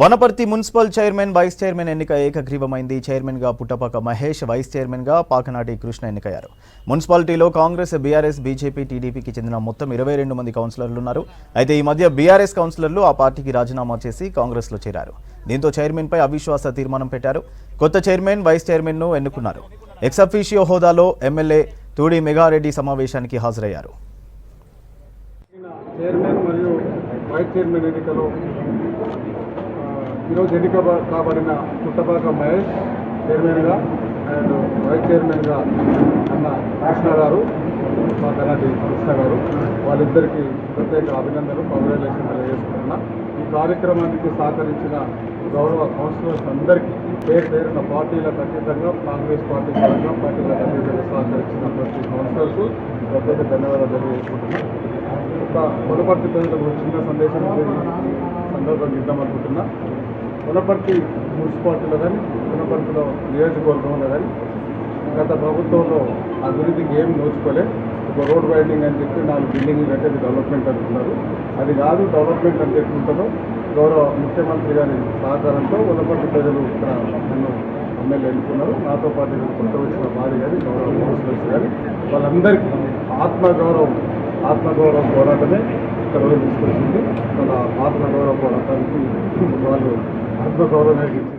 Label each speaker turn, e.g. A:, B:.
A: Wanaparthy municipal chairman vice chairman ఎన్నిక ఏకగ్రీవమైంది. చైర్మన్గా పుట్టపాక మహేష్ వైస్ చైర్మన్గా పాకనాటి కృష్ణ ఎన్నికయ్యారు. మున్సిపాలిటీలో కాంగ్రెస్ బీఆర్ఎస్ బీజేపీ టీడీపీకి చెందిన మొత్తం ఇరవై రెండు మంది కౌన్సిలర్లు ఉన్నారు. అయితే ఈ మధ్య బీఆర్ఎస్ కౌన్సిలర్లు ఆ పార్టీకి రాజీనామా చేసి కాంగ్రెస్లో చేరారు. దీంతో చైర్మన్ పై అవిశ్వాస తీర్మానం పెట్టారు. కొత్త చైర్మన్ వైస్ చైర్మన్ను ఎన్నుకున్నారు ఎక్సఫీషియో హోదాలో ఎమ్మెల్యే తూడి మెగారెడ్డి సమావేశానికి హాజరయ్యారు.
B: చైర్మన్ మరియు వైస్ చైర్మన్ ఎన్నికలో ఈరోజు ఎన్నిక కాబడిన పుట్టపాక మహేష్ చైర్మన్గా అండ్ వైస్ చైర్మన్గా అన్న కృష్ణ గారు మా కన్నటి కృష్ణ గారు. వాళ్ళిద్దరికీ ప్రత్యేక అభినందనలు కంగ్రాచులేషన్ తెలియజేస్తున్నా ఈ కార్యక్రమానికి సహకరించిన గౌరవ కౌన్సిలర్స్ అందరికీ పేరు పేరున పార్టీలకు అతీతంగా కాంగ్రెస్ పార్టీ పరంగా పార్టీలకు అతీతంగా సహకరించిన ప్రతి కౌన్సిలర్స్ ప్రత్యేక ధన్యవాదాలు తెలియజేసుకుంటున్నాను ఒక కొనపర్తి ప్రజలకు చిన్న సందేశం సందర్భం సందర్భంగా ఇద్దామనుకుంటున్నా కొనపర్తి మున్సిపాలిటీలో కానీ కొనపర్తిలో నియోజకవర్గంలో కానీ గత ప్రభుత్వంలో అభివృద్ధికి ఏం నోచుకోలే. ఒక రోడ్ వైడింగ్ అని చెప్పి నాలుగు బిల్డింగ్లు కట్టేది డెవలప్మెంట్ అనుకున్నారు. అది కాదు డెవలప్మెంట్ అంటే ఎట్లుంటుందో గౌరవ ముఖ్యమంత్రి గారి సహకారంతో కొనపర్తి ప్రజలు ఇక్కడ నన్ను ఎమ్మెల్యే ఎన్నుకున్నారు. నాతో పాటు కొత్త వచ్చిన భార్య కానీ గౌరవ కౌన్సిలర్స్ కానీ వాళ్ళందరికీ ఆత్మగౌరవం ఆత్మగౌరవ పోరాటమే ఇక్కడ తీసుకొచ్చింది. వాళ్ళ ఆత్మగౌరవ పోరాటానికి వాళ్ళు सन्तोष